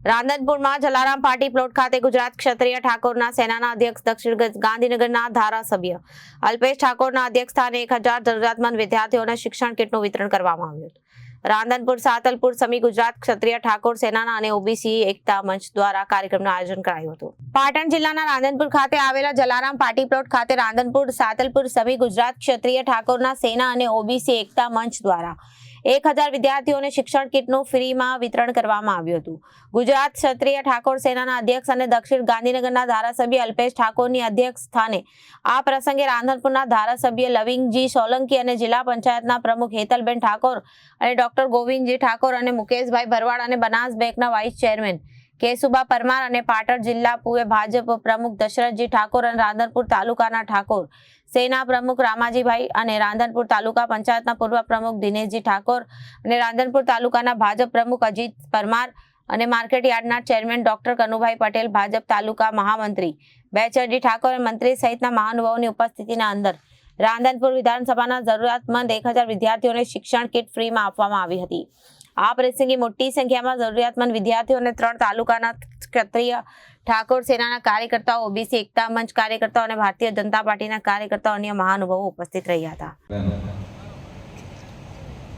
રાંધનપુરમાં જલારામ પાટી પ્લોટ ખાતે ગુજરાત ક્ષત્રિય ઠાકોરના સેનાના અધ્યક્ષ દક્ષિણ ગાંધીનગરના ધારાસભ્ય અલ્પેશ ઠાકોરના અધ્યક્ષ સ્થાને એક હજાર જરૂરિયાતમંદ વિદ્યાર્થીઓને શિક્ષણ કિટનું વિતરણ કરવામાં આવ્યું રાંદનપુર સાતલપુર સમી ગુજરાત ક્ષત્રિય ઠાકોર સેનાના અને ઓબીસી એકતા મંચ દ્વારા કાર્યક્રમનું આયોજન કરાયું હતું. પાટણ જિલ્લાના રાંધનપુર ખાતે આવેલા જલારામ પાર્ટી પ્લોટ ખાતે રાંદનપુર સાતલપુર સમી ગુજરાત ક્ષત્રિય ઠાકોરના સેના અને ઓબીસી એકતા મંચ દ્વારા એક હજાર વિદ્યાર્થીઓને શિક્ષણ કીટનું ફ્રીમાં વિતરણ કરવામાં આવ્યું હતું. ગુજરાત ક્ષત્રિય ઠાકોર સેનાના અધ્યક્ષ અને દક્ષિણ ગાંધીનગરના ધારાસભ્ય અલ્પેશ ઠાકોરની અધ્યક્ષ સ્થાને આ પ્રસંગે રાંધનપુરના ધારાસભ્ય લવિંગજી સોલંકી અને જિલ્લા પંચાયતના પ્રમુખ હેતલબેન ઠાકોર અને ડોક્ટર ગોવિંદજી ઠાકોર અને મુકેશભાઈ ભરવાડ અને બનાસ બેંકના વાઇસ ચેરમેન કેશુબા પરમાર અને પાટણ જિલ્લા પૂર્વ ભાજપ પ્રમુખ દશરથજી ઠાકોર અને રાંધનપુર તાલુકાના ઠાકોર. સેના પ્રમુખ રામાજીભાઈ અને રાંધનપુર તાલુકા પંચાયતના પૂર્વ પ્રમુખ દિનેશજી ઠાકોર અને રાંધનપુર તાલુકાના ભાજપ પ્રમુખ અજીત પરમાર અને માર્કેટ યાર્ડના ચેરમેન ડોક્ટર કનુભાઈ પટેલ, ભાજપ તાલુકા મહામંત્રી. બેચરજી ઠાકોર મંત્રી સહિતના મહાનુભાવોની ઉપસ્થિતિના અંદર રાંધનપુર વિધાનસભાના જરૂરિયાતમંદ એક વિદ્યાર્થીઓને શિક્ષણ કીટ ફ્રીમાં આપવામાં આવી હતી. આ પ્રસંગે મોટી સંખ્યામાં જરૂરિયાતમંદ વિદ્યાર્થીઓ અને ત્રણ તાલુકાના ક્ષત્રિય ઠાકોર સેનાના કાર્યકર્તાઓ, ઓબીસી એકતા મંચ કાર્યકર્તાઓ અને ભારતીય જનતા પાર્ટીના કાર્યકર્તાઓ અન્ય મહાનુભાવો ઉપસ્થિત રહ્યા હતા.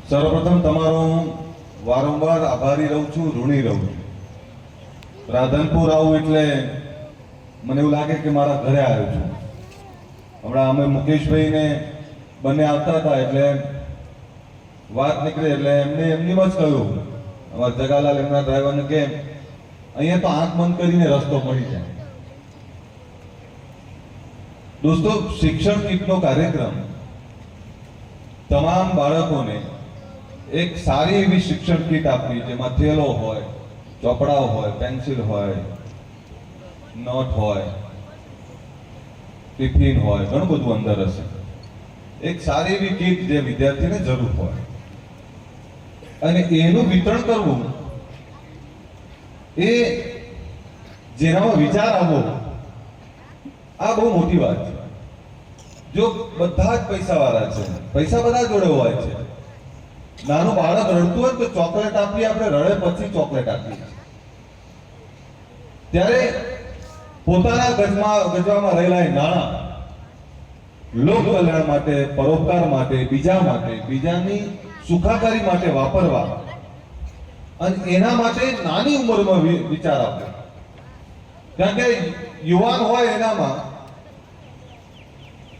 સર્વપ્રથમ તમારો હું વારંવાર આભારી રહું છું, ઋણી રહું રાધનપુર આવું એટલે મને એવું લાગે કે મારા ઘરે આવ્યો છું. હમણાં અમે મુકેશભાઈને બંને આવતા હતા એટલે વાત નીકળી એટલે એમને એમની જ કહ્યું. અમારા જગાલાલ એમના ડ્રાઈવરને કે અહીંયા તો આંખ બંધ કરીને રસ્તો મળી જાય. દોસ્તો, શિક્ષણ કીટનો કાર્યક્રમ તમામ બાળકોને એક સારી એવી શિક્ષણ કીટ આપવી, જેમાં થેલો હોય, ચોપડાઓ હોય, પેન્સિલ હોય, નોટ હોય, ટિફિન હોય, ઘણું બધું અંદર હશે. એક સારી એવી કીટ જે વિદ્યાર્થીને જરૂર હોય. અને એનું વિતરણ કરવું. એ જેનામાં વિચાર આવો આ બહુ મોટી વાત છે. જો બધા જ પૈસા વાળા છે, પૈસા બધા જોડે હોય છે. નાનું બાળક રડતું હોય તો ચોકલેટ આપીએ આપણે, રડે પછી ચોકલેટ આપીએ. ત્યારે પોતાના ગજમાં, ગજવામાં રહેલા નાણા લોક કલ્યાણ માટે, પરોપકાર માટે, બીજા માટે, બીજાની સુખાકારી માટે વાપરવા અને એના માટે નાની ઉંમરમાં વિચાર આપવો. કારણ કે યુવાન હોય એનામાં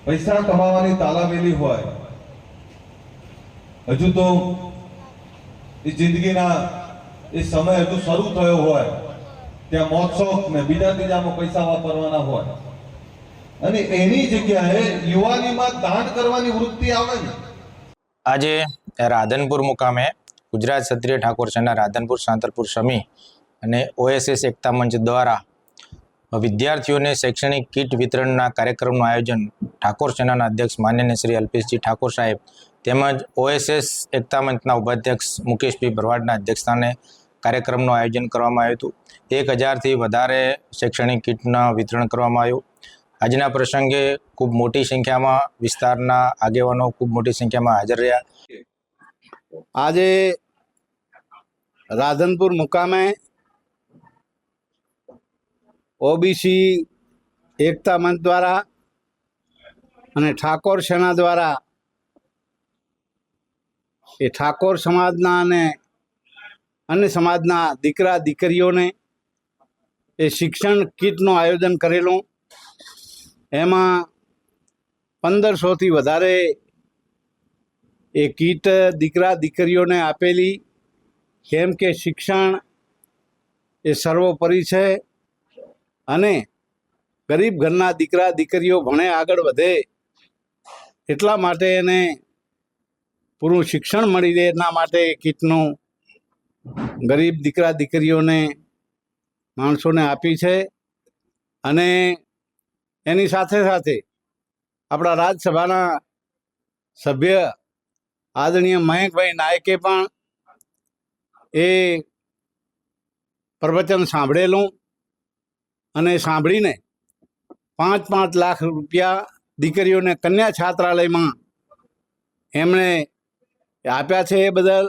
પૈસા કમાવાની તાલાવેલી હોય, હજુ તો એ જિંદગીના એ સમય હજુ શરૂ થયો હોય, ત્યાં મોત્સવ ને બીજા ત્રીજામાં પૈસા વાપરવાના હોય. અને એની જગ્યાએ યુવાનીમાં દાન કરવાની વૃત્તિ આવે ને આજે રાધનપુર મુકામે ગુજરાત ક્ષત્રિય ઠાકોર સેના રાધનપુર સાંતલપુર સમી અને ઓએસએસ એકતા મંચ દ્વારા વિદ્યાર્થીઓને શૈક્ષણિક કીટ વિતરણના કાર્યક્રમનું આયોજન ઠાકોર સેનાના અધ્યક્ષ માનનીય શ્રી અલ્પેશજી ઠાકોર સાહેબ તેમજ ઓએસએસ એકતા મંચના ઉપાધ્યક્ષ મુકેશભાઈ ભરવાડના અધ્યક્ષસ્થાને કાર્યક્રમનું આયોજન કરવામાં આવ્યું હતું. એક હજારથી વધારે શૈક્ષણિક કીટના વિતરણ કરવામાં આવ્યું. આજના પ્રસંગે ખૂબ મોટી સંખ્યામાં વિસ્તારના આગેવાનો ખૂબ મોટી સંખ્યામાં હાજર રહ્યા. આજે રાધનપુર મુકામે ઓબીસી એકતા મંચ દ્વારા અને ઠાકોર સેના દ્વારા એ ઠાકોર સમાજના અને અન્ય સમાજના દીકરા દીકરીઓને એ શિક્ષણ કીટનું આયોજન કરેલું. એમાં પંદરસોથી વધારે એ કીટ દીકરા દીકરીઓને આપેલી, કેમ કે શિક્ષણ એ સર્વોપરી છે અને ગરીબ ઘરના દીકરા દીકરીઓ ભણે આગળ વધે, એટલા માટે એને પૂરું શિક્ષણ મળી રહે, એના માટે કીટનું ગરીબ દીકરા દીકરીઓને માણસોને આપી છે અને એની સાથે સાથે આપણા રાજ્યસભાના સભ્ય આદરણીય મહેકભાઈ નાયકે પણ એ પ્રવચન સાંભળેલું અને સાંભળીને પાંચ પાંચ લાખ રૂપિયા દીકરીઓને કન્યા છાત્રાલયમાં એમણે આપ્યા છે એ બદલ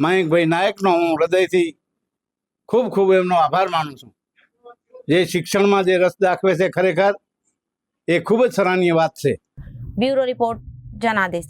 મયંકભાઈ નાયકનો હું હૃદયથી ખૂબ ખૂબ એમનો આભાર માનું છું. જે શિક્ષણમાં જે રસ દાખવે છે ખરેખર એ ખૂબ જ સરાહનીય વાત છે. Bureau report Janadesh